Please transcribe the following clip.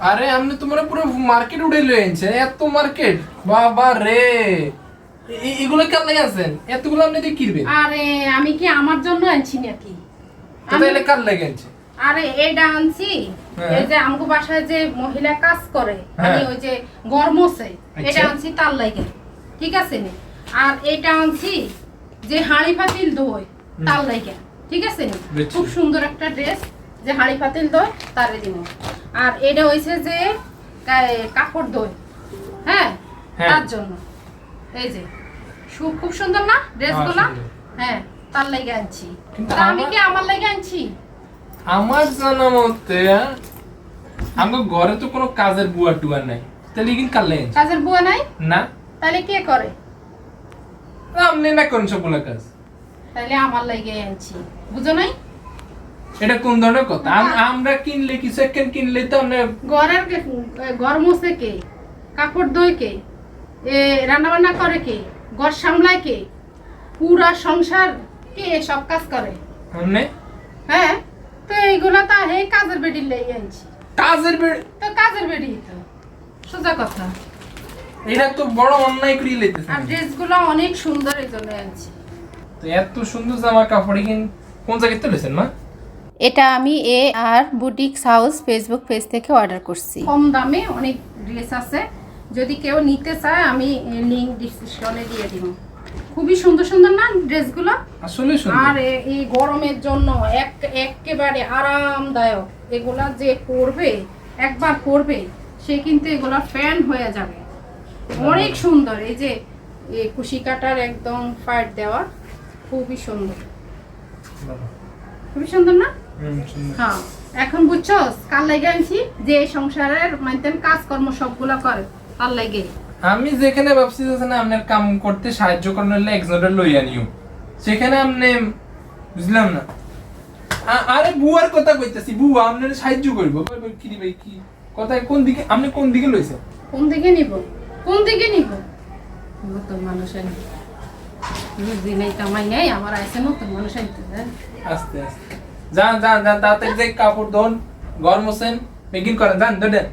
আরে আপনি তোমার পুরো মার্কেট উঠে লয়ে আনছেন এত মার্কেট বাবা রে। এগুলো কেন লাগে আছেন এতগুলো আপনি দিয়ে কিনবেন আরে আমি কি আমার জন্য আনছি নাকি? তাহলে কার লাগে আনছে? আরে এইটা আনছি। হ্যাঁ। এই যে আমগো বাসায় যে মহিলা কাজ করে হ্যাঁ। মানে ওই যে গরমসে আচ্ছা। এটা আনছি তার লাগে। ঠিক আছে নি? আর এটা আনছি যে হাঁড়ি পাতিল দই তার লাগে। ঠিক আছে নি? খুব সুন্দর একটা ড্রেস যে হাঁড়ি পাতিল দই তারে দিব আর এটা হইছে যে কাপড় দই। হ্যাঁ? হ্যাঁ। তার জন্য। এই যে খুব সুন্দর না ড্রেসগুলো? সুন্দর। হ্যাঁ তার লাগে আনছি। আমি আমার- কি আমার লাগে আনছি? আমার জানা মতে আমার ঘরে তো কোনো কাজের বুয়া টুয়া নাই। তাহলে কিন্তু কার লাগে কাজের বুয়া নাই? না। তাহলে কে করে? আপনি না করেন সবগুলো কাজ। তাহলে আমার লাগে আনছি। বুঝো নাই? এটা কোন ধরনের কথা? আমরা কিনলে কি সেকেন্ড কিনলে তো আমরা ঘরের কে- ঘর মুছে কে? কাপড় ধোয় কে? এ রান্না বান্না করে কে? ঘর সামলায় কে? পুরা সংসার কে সব কাজ করে? আপনি হ্যাঁ তো এইগুলা তো এই কাজের বেডির লেগে আনছি। কাজের বেড়ে? তো কাজের বেডি তো সোজা কথা। এটা তো বড় অন্যায় করে লেতেছে আর ড্রেসগুলো অনেক সুন্দর এই জন্য আনছি। তো এত সুন্দর জামা কাপড় কিন কোন জায়গায় তুলেছেন মা? এটা আমি A R boutiques house Facebook page থেকে অর্ডার করছি। কম দামে অনেক ড্রেস আছে। যদি কেউ নিতে চায় আমি লিঙ্ক ডিসক্রিপশনে দিয়ে দিব। খুবই সুন্দর সুন্দর না ড্রেসগুলো? আসলে আর এই গরমের জন্য এক একেবারে আরামদায়ক। এগুলা যে পরবে একবার পরবে সে কিন্তু এগুলা ফ্যান হয়ে যাবে। অনেক সুন্দর। এই যে এই কুশি কাটার একদম ফাইট দেওয়া খুবই সুন্দর। খুবই সুন্দর না। হ্যাঁ এখন বুঝছ কার লাগে আনছি? যে এই সংসারের মানতেন কাজকর্ম সবগুলা করে তার লাগে। আমি যেখানে ভাবছি যেখানে আপনার কাম করতে সাহায্য করার হলে একজনের লই আনিও। সেখানে আপনি বুঝলাম না। আরে বুয়ার কথা কইতাছি বুয়া আপনার সাহায্য করব। কি ভাই কি? কথায় কোন দিকে আপনি কোন দিকে লইছেন কোন দিকে নিব? কোন দিকে নিব? নতুন মানুষ আনি বুঝি নাই কামাই নাই আমার আছে নতুন মানুষ আনতে হ্যাঁ? আস্তে আস্তে। যান যান যান তাড়াতাড়ি কাপড় ধোন গরম হোসেন মেকিং করেন যান ধরেন